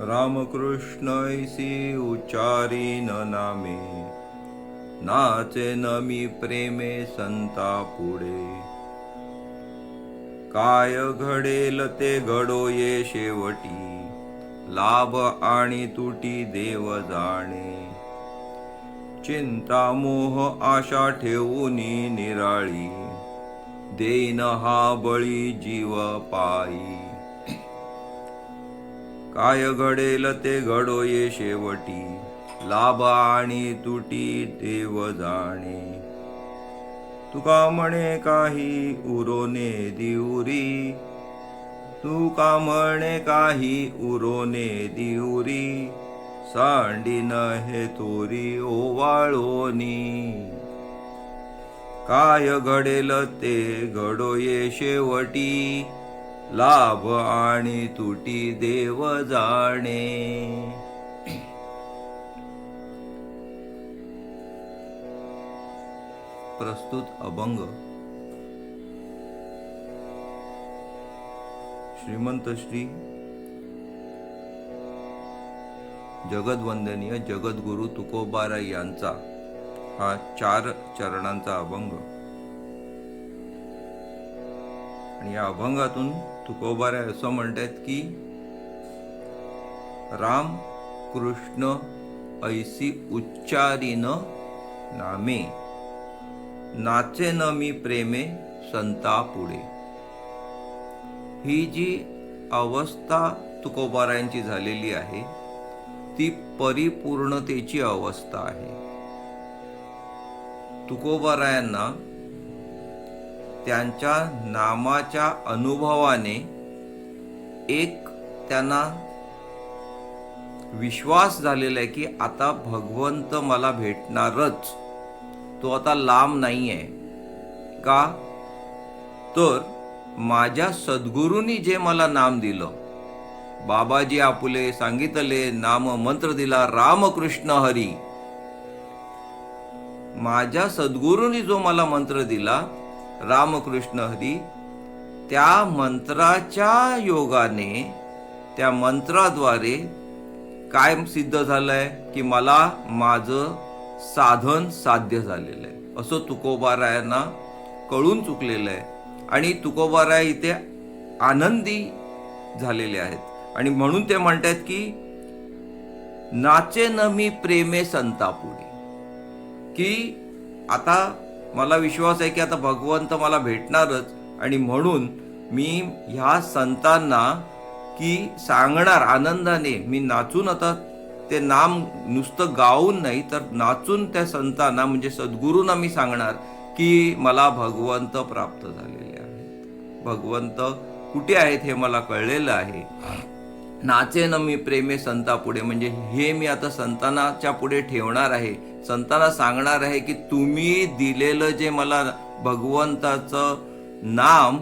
रामकृष्ण ऐसी उच्चारी न नामे। नाचे न मी प्रेमे संता पुढे काय घडेल ते घडो ये शेवटी। लाभ आणि तुटी देव जाणे। चिंता मोह आशा ठेवूनी निराळी। देईन हा बळी जीव पायी। काय घडेल ते घडो ये शेवटी. लाभ आणि तुटी देव जाणे. तुका म्हणे काही उरोने दिवरी तू का म्हणे काही उरोने दिवरी सांडी न हे तोरी ओवाळोनी. काय घडेल ते घडो ये शेवटी. लाभ आणि तुटी देव जाणे. प्रस्तुत अभंग. श्रीमंत श्री जगदवंदनीय जगद्गुरु तुकोबारा यांचा हा चार चरणांचा अभंग. आणि या अभंगातून तुकोबारा असं म्हणतात की राम कृष्ण ऐसी उच्चारीन नामे नाचे न मी प्रेमे संता पुढे ही जी अवस्था तुकोबारायांची झालेली आहे ती परिपूर्णतेची अवस्था आहे. तुकोबारायांना त्यांच्या नामाच्या अनुभवाने एक त्यांना विश्वास झालेला आहे की आता भगवंत मला भेटणारच. तो आता लांब नाही आहे का? तर माझ्या सद्गुरूंनी जे मला नाम दिलं. बाबाजी आपुले सांगितले नाम मंत्र दिला रामकृष्ण हरी. माझ्या सद्गुरूंनी जो मला मंत्र दिला रामकृष्ण हरी त्या मंत्राच्या योगाने त्या मंत्राद्वारे काय सिद्ध झालंय की मला माझं साधन साध्य झालेलं आहे. असं तुकोबारायांना कळून चुकलेलं आहे. आणि तुकोबाराय इथे आनंदी झालेले आहेत. आणि म्हणून ते म्हणतात की नाचे न मी प्रेमे संतापुढे की आता मला विश्वास आहे की आता भगवंत मला भेटणारच. आणि म्हणून मी ह्या संतांना की सांगणार आनंदाने मी नाचून आता ते नाम नुसतं गाऊन नाही तर नाचून त्या संतांना म्हणजे सद्गुरूंना मी सांगणार की मला भगवंत प्राप्त झालेले आहेत. भगवंत कुठे आहेत हे मला कळलेलं आहे. नाचे मी प्रेमे संता पुढे म्हणजे हे मी आता संतानाच्या पुढे ठेवणार आहे. संतांना सांगणार आहे की तुम्ही दिलेलं जे मला भगवंताचं नाम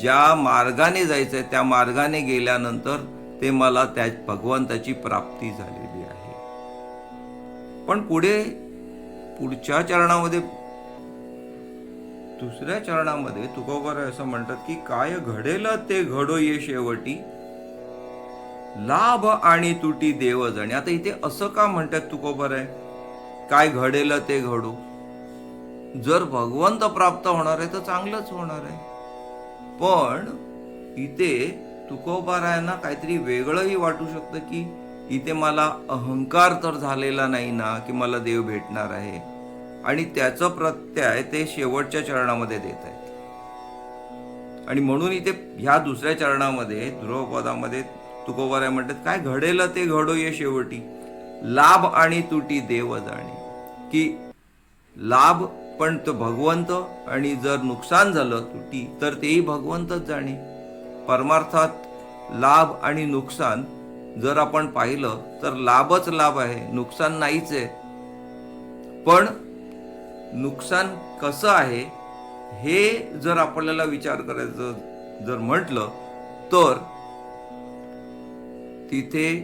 ज्या मार्गाने जायचंय त्या मार्गाने गेल्यानंतर ते मला त्या भगवंताची प्राप्ती झालेली आहे. पण पुढे पुढच्या चरणामध्ये दुसऱ्या चरणामध्ये तुकोबर असं म्हणतात की काय घडेल ते घडो ये शेवटी. लाभ आणि तुटी देव जणे. आता इथे असं का म्हणतात तुकोबर आहे? काय घडेल ते घडू. जर भगवंत प्राप्त होणार आहे तर चांगलंच होणार आहे. पण इथे तुकोबारायांना काहीतरी वेगळंही वाटू शकतं की इथे मला अहंकार तर झालेला नाही ना की मला देव भेटणार आहे. आणि त्याचं प्रत्यय ते शेवटच्या चरणामध्ये देत आहेत. आणि म्हणून इथे ह्या दुसऱ्या चरणामध्ये ध्रुवपदामध्ये तुकोबाराय म्हणतात काय घडेल ते घडो ये शेवटी. लाभ आणि तुटी देव जाणे. की लाभ पण तो भगवंत आणि जर नुकसान झालं तुटी तर तेही भगवंतच जाणे. परमार्थात लाभ आणि नुकसान जर आपण पाहिलं तर लाभच लाभ आहे नुकसान नाहीच आहे. पण नुकसान कसं आहे हे जर आपल्याला विचार करायचं जर म्हटलं तर तिथे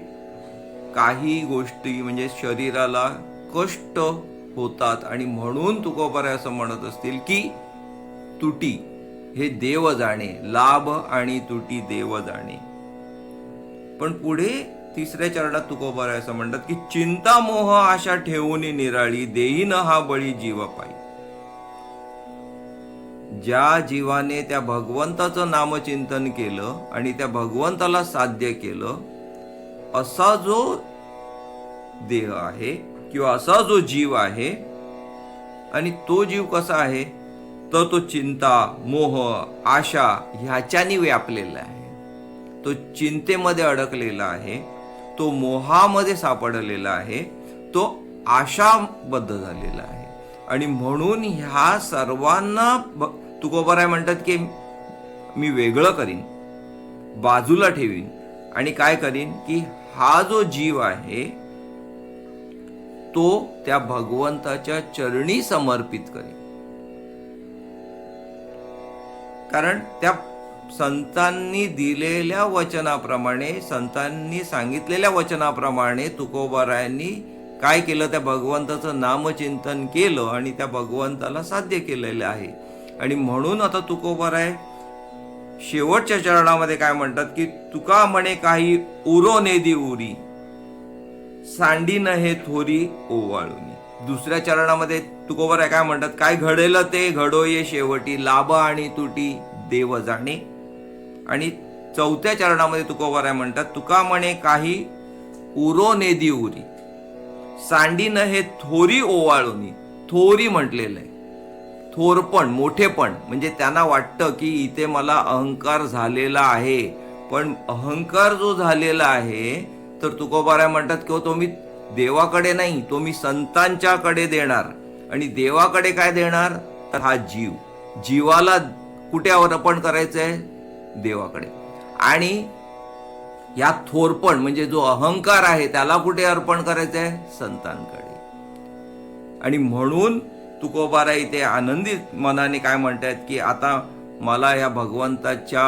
काही गोष्टी म्हणजे शरीराला कष्ट होतात आणि म्हणून तुकोबारे असं म्हणत असतील की तुटी हे देव जाणे लाभ आणि तुटी देव जाणे. पण पुढे तिसऱ्या चरणात तुकोबारे असं म्हणतात की चिंता मोह आशा ठेवून निराळी देईन हा बळी जीव पायी. ज्या जीवाने त्या भगवंताचं नामचिंतन केलं आणि त्या भगवंताला साध्य केलं असा जो देह आहे किंवा असा जो जीव आहे आणि तो जीव कसा आहे तर तो चिंता मोह आशा ह्याच्यानी व्यापलेला आहे. तो चिंतेमध्ये अडकलेला आहे तो मोहामध्ये सापडलेला आहे तो आशाबद्ध झालेला आहे. आणि म्हणून ह्या सर्वांना तुकोबराय म्हणतात की मी वेगळं करीन बाजूला ठेवीन आणि काय करीन की हा जो जीव आहे तो त्या भगवंताच्या चरणी समर्पित करेल. कारण त्या संतांनी दिलेल्या वचनाप्रमाणे संतांनी सांगितलेल्या वचनाप्रमाणे तुकोबारायांनी काय केलं? त्या भगवंताचं नामचिंतन केलं आणि त्या भगवंताला साध्य केलेलं आहे. आणि म्हणून आता तुकोबाराय शेवटच्या चरणामध्ये काय म्हणतात की तुका म्हणे काही उरो नेदी उरी सांडी न हे थोरी ओवाळून. दुसऱ्या चरणामध्ये तुकोबर काय म्हणतात काय घडेल ते घडो ये शेवटी लाभ आणि तुटी देव जाणे. आणि चौथ्या चरणामध्ये तुकोबर म्हणतात तुका म्हणे काही उरो नेदी उरी सांडी न हे थोरी ओवाळून. थोरी म्हटलेलं आहे. थोरपण मोठेपण म्हणजे त्यांना वाटतं की इथे मला अहंकार झालेला आहे. पण अहंकार जो झालेला आहे तर तुकोबाराय म्हणतात की हो, तो मी देवाकडे नाही तो मी संतांच्याकडे देणार. आणि देवाकडे काय देणार? तर हा जीव. जीवाला कुठे अर्पण करायचंय? देवाकडे. आणि या थोरपण म्हणजे जो अहंकार आहे त्याला कुठे अर्पण करायचंय? संतांकडे. आणि म्हणून तुकोबारा इथे आनंदित मनाने काय म्हणतात की आता मला या भगवंताच्या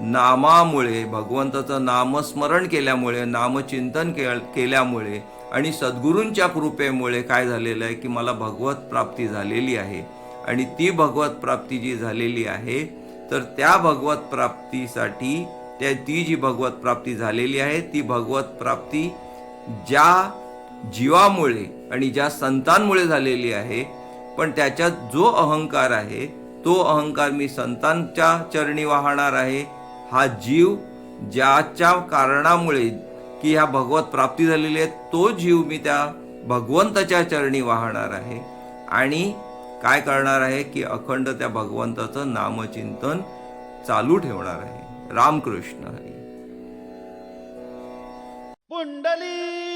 नामामुळे भगवंताचं नामस्मरण केल्यामुळे नामचिंतन के- केल्यामुळे आणि सद्गुरूंच्या कृपेमुळे काय झालेलं आहे की मला भगवत प्राप्ती झालेली आहे. आणि ती भगवत प्राप्ती जी झालेली आहे तर त्या भगवत प्राप्तीसाठी त्या ती जी भगवत प्राप्ती झालेली आहे ती भगवत प्राप्ती ज्या जीवामुळे आणि ज्या संतांमुळे झालेली आहे पण त्याच्यात जो अहंकार आहे तो अहंकार मी संतांच्या चरणी वाहणार आहे. हा जीव ज्याच्या कारणामुळे की ह्या भगवत प्राप्ती झालेली आहे तो जीव मी त्या भगवंताच्या चरणी वाहणार आहे. आणि काय करणार आहे की अखंड त्या भगवंताचं नामचिंतन चालू ठेवणार आहे. रामकृष्ण हरी. पुंडली